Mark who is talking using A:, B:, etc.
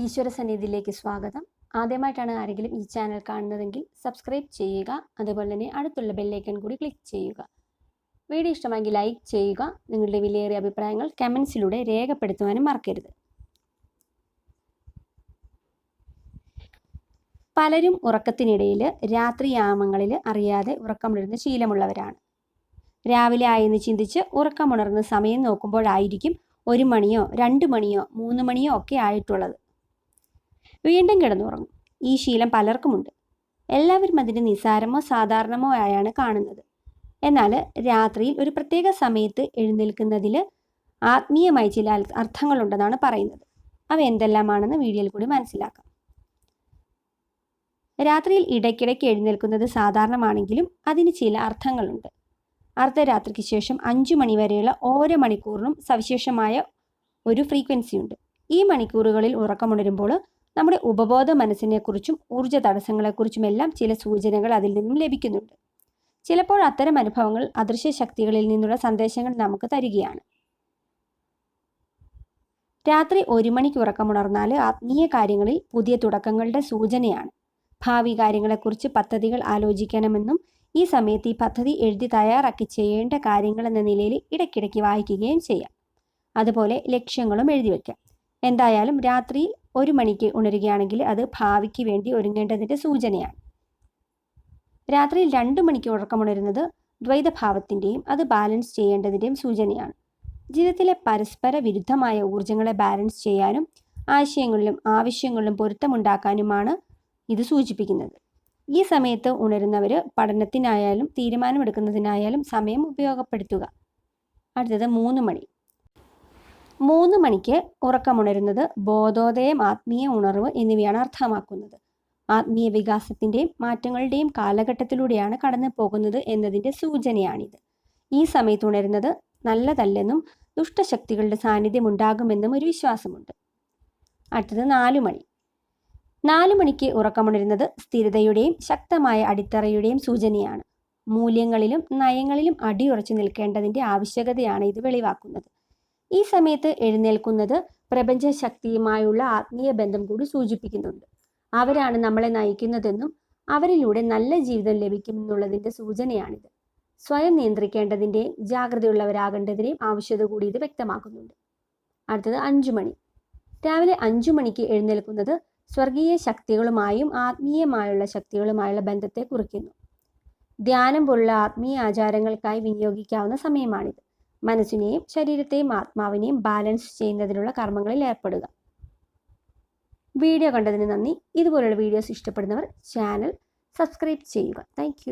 A: ഈശ്വര സന്നിധിയിലേക്ക് സ്വാഗതം. ആദ്യമായിട്ടാണ് ആരെങ്കിലും ഈ ചാനൽ കാണുന്നതെങ്കിൽ സബ്സ്ക്രൈബ് ചെയ്യുക അതുപോലെ തന്നെ അടുത്തുള്ള ബെല്ലൈക്കൺ കൂടി ക്ലിക്ക് ചെയ്യുക. വീഡിയോ ഇഷ്ടമെങ്കിൽ ലൈക്ക് ചെയ്യുക നിങ്ങളുടെ വിലയേറിയ അഭിപ്രായങ്ങൾ കമൻസിലൂടെ രേഖപ്പെടുത്തുവാനും മറക്കരുത്. പലരും ഉറക്കത്തിനിടയിൽ രാത്രിയാമങ്ങളിൽ അറിയാതെ ഉറക്കമുണരുന്ന ശീലമുള്ളവരാണ്. രാവിലെ ആയെന്ന് ചിന്തിച്ച് ഉറക്കമുണർന്ന സമയം നോക്കുമ്പോഴായിരിക്കും ഒരു മണിയോ രണ്ട് മണിയോ മൂന്ന് മണിയോ ഒക്കെ ആയിട്ടുള്ളത്. വീണ്ടും കിടന്നുറങ്ങും. ഈ ശീലം പലർക്കുമുണ്ട്. എല്ലാവരും അതിന് നിസാരമോ സാധാരണമോ ആയാണ് കാണുന്നത്. എന്നാൽ രാത്രിയിൽ ഒരു പ്രത്യേക സമയത്ത് എഴുന്നേൽക്കുന്നതിൽ ആത്മീയമായി ചില അർത്ഥങ്ങളുണ്ടെന്നാണ് പറയുന്നത്. അവ എന്തെല്ലാമാണെന്ന് വീഡിയോയിൽ കൂടി മനസ്സിലാക്കാം. രാത്രിയിൽ ഇടയ്ക്കിടയ്ക്ക് എഴുന്നേൽക്കുന്നത് സാധാരണമാണെങ്കിലും അതിന് ചില അർത്ഥങ്ങളുണ്ട്. അർദ്ധരാത്രിക്ക് ശേഷം അഞ്ചു മണി വരെയുള്ള ഓരോ മണിക്കൂറിനും സവിശേഷമായ ഒരു ഫ്രീക്വൻസി ഉണ്ട് ഈ മണിക്കൂറുകളിൽ ഉറക്കമുണരുമ്പോൾ നമ്മുടെ ഉപബോധ മനസ്സിനെക്കുറിച്ചും ഊർജ തടസ്സങ്ങളെക്കുറിച്ചുമെല്ലാം ചില സൂചനകൾ അതിൽ നിന്നും ലഭിക്കുന്നുണ്ട്. ചിലപ്പോൾ അത്തരം അനുഭവങ്ങൾ അദൃശ്യ ശക്തികളിൽ നിന്നുള്ള സന്ദേശങ്ങൾ നമുക്ക് തരികയാണ്. രാത്രി ഒരു മണിക്ക് ഉറക്കമുണർന്നാൽ ആത്മീയ കാര്യങ്ങളിൽ പുതിയ തുടക്കങ്ങളുടെ സൂചനയാണ്. ഭാവി കാര്യങ്ങളെക്കുറിച്ച് പദ്ധതികൾ ആലോചിക്കണമെന്നും ഈ സമയത്ത് ഈ പദ്ധതി എഴുതി തയ്യാറാക്കി ചെയ്യേണ്ട കാര്യങ്ങൾ എന്ന നിലയിൽ ഇടയ്ക്കിടയ്ക്ക് വായിക്കുകയും ചെയ്യാം. അതുപോലെ ലക്ഷ്യങ്ങളും എഴുതി വയ്ക്കാം. എന്തായാലും രാത്രിയിൽ ഒരു മണിക്ക് ഉണരുകയാണെങ്കിൽ അത് ഭാവിക്ക് വേണ്ടി ഒരുങ്ങേണ്ടതിന്റെ സൂചനയാണ്. രാത്രിയിൽ രണ്ട് മണിക്ക് ഉറക്കമുണരുന്നത് ദ്വൈതഭാവത്തിന്റെയും അത് ബാലൻസ് ചെയ്യേണ്ടതിന്റെയും സൂചനയാണ്. ജീവിതത്തിലെ പരസ്പര വിരുദ്ധമായ ഊർജങ്ങളെ ബാലൻസ് ചെയ്യാനും ആശയങ്ങളിലും ആവശ്യങ്ങളിലും പൊരുത്തമുണ്ടാക്കാനുമാണ് ഇത് സൂചിപ്പിക്കുന്നത്. ഈ സമയത്ത് ഉണരുന്നവർ പഠനത്തിനായാലും തീരുമാനമെടുക്കുന്നതിനായാലും സമയം ഉപയോഗപ്പെടുത്തുക. അടുത്തത് മൂന്ന് മണി. മൂന്ന് മണിക്ക് ഉറക്കമുണരുന്നത് ബോധോദയം ആത്മീയ ഉണർവ് എന്നിവയാണ് അർത്ഥമാക്കുന്നത്. ആത്മീയ വികാസത്തിന്റെയും മാറ്റങ്ങളുടെയും കാലഘട്ടത്തിലൂടെയാണ് കടന്നു പോകുന്നത് എന്നതിന്റെ സൂചനയാണിത്. ഈ സമയത്ത് ഉണരുന്നത് നല്ലതല്ലെന്നും ദുഷ്ടശക്തികളുടെ സാന്നിധ്യം ഉണ്ടാകുമെന്നും ഒരു വിശ്വാസമുണ്ട്. അടുത്തത് നാലു മണി. നാലു മണിക്ക് ഉറക്കമുണരുന്നത് സ്ഥിരതയുടെയും ശക്തമായ അടിത്തറയുടെയും സൂചനയാണ്. മൂല്യങ്ങളിലും നയങ്ങളിലും അടിയുറച്ചു നിൽക്കേണ്ടതിന്റെ ആവശ്യകതയാണ് ഇത് വെളിവാക്കുന്നത്. ഈ സമയത്ത് എഴുന്നേൽക്കുന്നത് പ്രപഞ്ച ശക്തിയുമായുള്ള ആത്മീയ ബന്ധം കൂടി സൂചിപ്പിക്കുന്നുണ്ട്. അവരാണ് നമ്മളെ നയിക്കുന്നതെന്നും അവരിലൂടെ നല്ല ജീവിതം ലഭിക്കുമെന്നുള്ളതിന്റെ സൂചനയാണിത്. സ്വയം നിയന്ത്രിക്കേണ്ടതിന്റെയും ജാഗ്രതയുള്ളവരാകേണ്ടതിന്റെയും ആവശ്യത കൂടി ഇത് വ്യക്തമാക്കുന്നുണ്ട്. അടുത്തത് അഞ്ചു മണി. രാവിലെ അഞ്ചു മണിക്ക് എഴുന്നേൽക്കുന്നത് സ്വർഗീയ ശക്തികളുമായും ആത്മീയമായുള്ള ശക്തികളുമായുള്ള ബന്ധത്തെ കുറിക്കുന്നു. ധ്യാനം പോലുള്ള ആത്മീയ ആചാരങ്ങൾക്കായി വിനിയോഗിക്കാവുന്ന സമയമാണിത്. മനസ്സിനെയും ശരീരത്തെയും ആത്മാവിനെയും ബാലൻസ് ചെയ്യുന്നതിനുള്ള കർമ്മങ്ങളിൽ ഏർപ്പെടുക. വീഡിയോ കണ്ടതിന് നന്ദി. ഇതുപോലുള്ള വീഡിയോസ് ഇഷ്ടപ്പെടുന്നവർ ചാനൽ സബ്സ്ക്രൈബ് ചെയ്യുക. താങ്ക്